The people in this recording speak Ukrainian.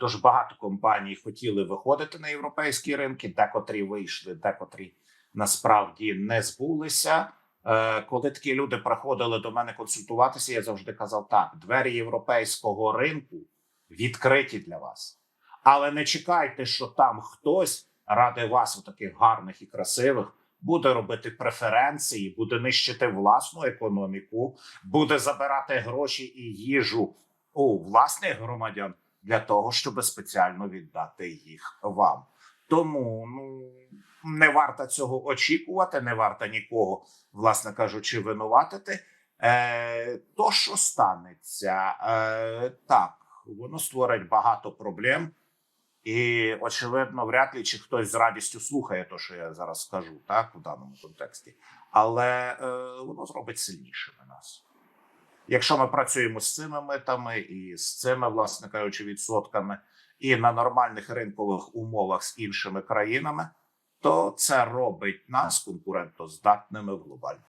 дуже багато компаній хотіли виходити на європейські ринки, декотрі вийшли, декотрі насправді не збулися. Е, Коли такі люди приходили до мене консультуватися, я завжди казав: так, двері європейського ринку відкриті для вас, але не чекайте, що там хтось ради вас, у таких гарних і красивих, буде робити преференції, буде нищити власну економіку, буде забирати гроші і їжу у власних громадян для того, щоб спеціально віддати їх вам. Тому ну не варто цього очікувати, не варто нікого, власне кажучи, винуватити. Е, то, що станеться, е, так, воно створить багато проблем, і очевидно, вряд ли чи хтось з радістю слухає те, що я зараз скажу, так, у даному контексті, але е, воно зробить сильнішими нас. Якщо ми працюємо з цими митами і з цими, власне кажучи, відсотками, і на нормальних ринкових умовах з іншими країнами, то це робить нас конкурентоздатними в глобальному.